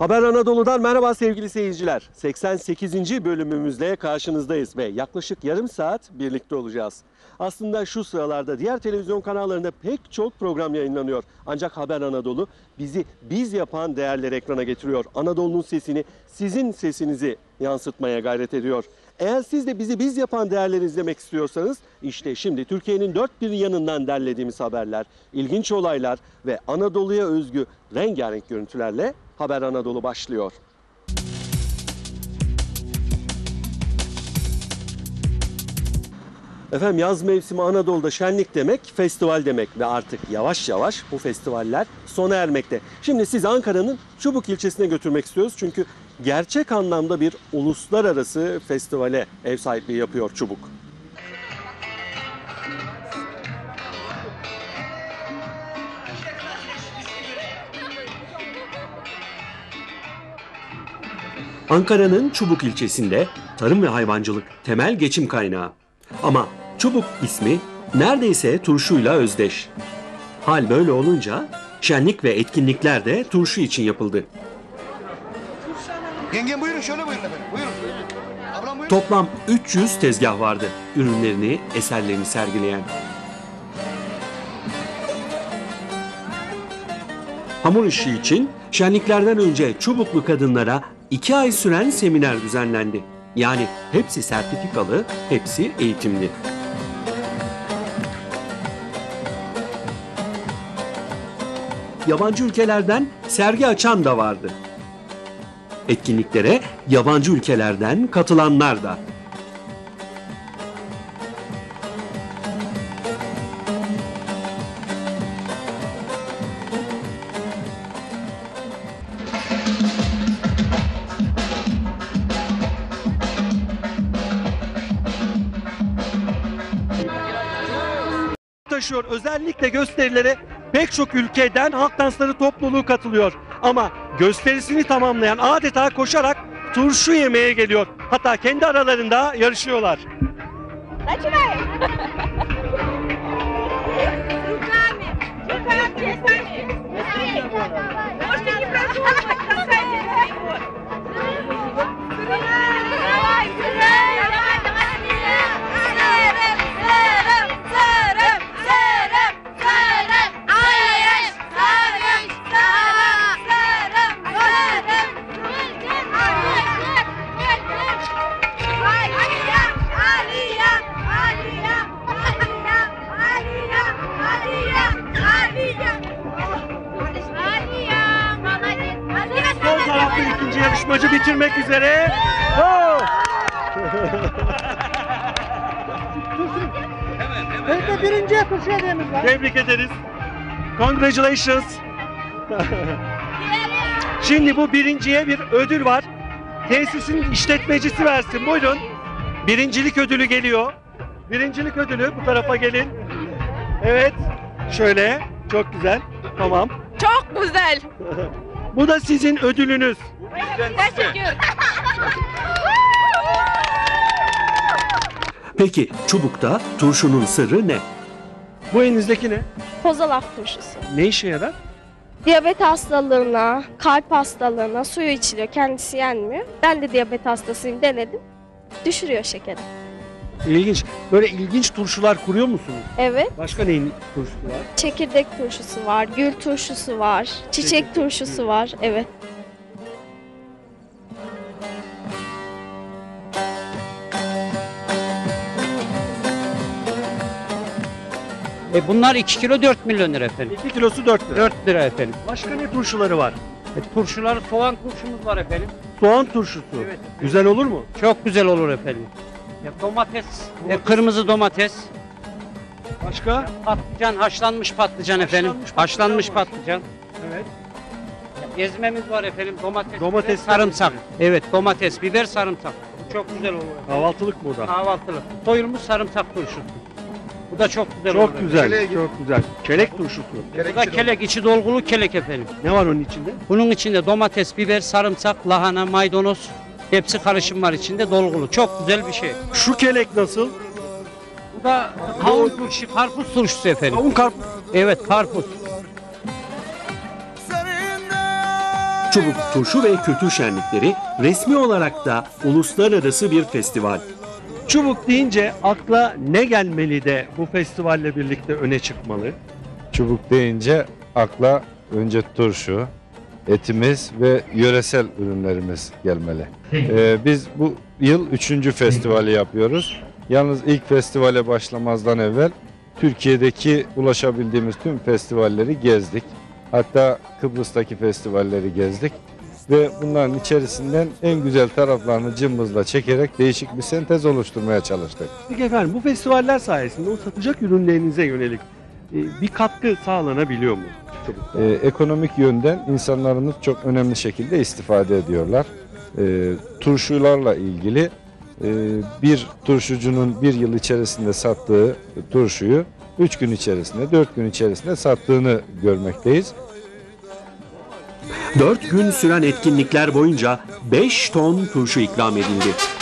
Haber Anadolu'dan merhaba sevgili seyirciler. 88. bölümümüzle karşınızdayız ve yaklaşık yarım saat birlikte olacağız. Aslında şu sıralarda diğer televizyon kanallarında pek çok program yayınlanıyor. Ancak Haber Anadolu bizi biz yapan değerleri ekrana getiriyor. Anadolu'nun sesini, sizin sesinizi yansıtmaya gayret ediyor. Eğer siz de bizi biz yapan değerleri izlemek istiyorsanız işte şimdi Türkiye'nin dört bir yanından derlediğimiz haberler, ilginç olaylar ve Anadolu'ya özgü rengarenk görüntülerle Haber Anadolu başlıyor. Efendim yaz mevsimi Anadolu'da şenlik demek, festival demek ve artık yavaş yavaş bu festivaller sona ermekte. Şimdi sizi Ankara'nın Çubuk ilçesine götürmek istiyoruz çünkü gerçek anlamda bir uluslararası festivale ev sahipliği yapıyor Çubuk. Ankara'nın Çubuk ilçesinde tarım ve hayvancılık temel geçim kaynağı. Ama Çubuk ismi neredeyse turşuyla özdeş. Hal böyle olunca şenlik ve etkinlikler de turşu için yapıldı. Yengem buyurun şöyle buyurun efendim. Buyurun. Ablam buyurun. Toplam 300 tezgah vardı. Ürünlerini, eserlerini sergileyen. Hamur işi için şenliklerden önce Çubuklu kadınlara 2 ay süren seminer düzenlendi. Yani hepsi sertifikalı, hepsi eğitimli. Yabancı ülkelerden sergi açan da vardı. Etkinliklere yabancı ülkelerden katılanlar da. taşıyor. Özellikle gösterilere pek çok ülkeden halk dansları topluluğu katılıyor. Ama gösterisini tamamlayan adeta koşarak turşu yemeye geliyor. Hatta kendi aralarında yarışıyorlar. Начинай! Руками! Руками, руками! Yarışmacı bitirmek üzere. Oh! Belki birinciye turşu hediyemiz var. Tebrik ederiz. Congratulations. Şimdi bu birinciye bir ödül var. Tesisin işletmecisi versin. Buyurun. Birincilik ödülü geliyor. Birincilik ödülü bu tarafa gelin. Evet. Şöyle. Çok güzel. Tamam. Çok güzel. Bu da sizin ödülünüz. Teşekkür. Peki çubukta turşunun sırrı ne? Bu elinizdeki ne? Kozalak turşusu. Ne işe yarar? Diyabet hastalığına, kalp hastalığına suyu içiliyor. Kendisi yenmiyor. Ben de diyabet hastasıyım denedim. Düşürüyor şekeri. İlginç. Böyle ilginç turşular kuruyor musunuz? Evet. Başka neyin turşusu var? Çekirdek turşusu var, gül turşusu var, çiçek turşusu var. Evet. E bunlar 2 kilo 4 milyon lira efendim. 2 kilosu 4 lira. 4 lira efendim. Başka ne turşuları var? E, turşular soğan turşumuz var efendim. Soğan turşusu. Evet. Güzel olur mu? Çok güzel olur efendim. Ya domates, e, kırmızı domates, Başka? patlıcan, haşlanmış patlıcan efendim. Haşlanmış patlıcan Haşlanmış var. patlıcan. Evet. Ezmemiz var efendim. Domates, Domates, biber, sarımsak. Evet, domates, biber, sarımsak. Bu çok güzel olur. efendim. Kahvaltılık mı o da? Kahvaltılık. Soyulmuş sarımsak turşusu. Bu da çok güzel olur. Çok efendim. güzel, çok güzel. Kelek turşusu. Bu da kelek, içi dolgulu kelek efendim. Ne var onun içinde? Bunun içinde domates, biber, sarımsak, lahana, maydanoz hepsi karışım var içinde dolgulu. Çok güzel bir şey. Şu kelek nasıl? Bu da kavun turşu, karpuz turşusu efendim. Kavun karpuz. Evet karpuz. Çubuk Turşu ve Kültür Şenlikleri resmi olarak da uluslararası bir festival. Çubuk deyince akla ne gelmeli de bu festivalle birlikte öne çıkmalı? Çubuk deyince akla önce turşu, etimiz ve yöresel ürünlerimiz gelmeli. Ee, biz bu yıl üçüncü festivali yapıyoruz. Yalnız ilk festivale başlamazdan evvel Türkiye'deki ulaşabildiğimiz tüm festivalleri gezdik. Hatta Kıbrıs'taki festivalleri gezdik. Ve bunların içerisinden en güzel taraflarını cımbızla çekerek değişik bir sentez oluşturmaya çalıştık. Peki efendim bu festivaller sayesinde o satacak ürünlerinize yönelik bir katkı sağlanabiliyor mu? Ee, ekonomik yönden insanlarımız çok önemli şekilde istifade ediyorlar. Ee, turşularla ilgili e, bir turşucunun bir yıl içerisinde sattığı turşuyu 3 gün içerisinde, 4 gün içerisinde sattığını görmekteyiz. 4 gün süren etkinlikler boyunca 5 ton turşu ikram edildi.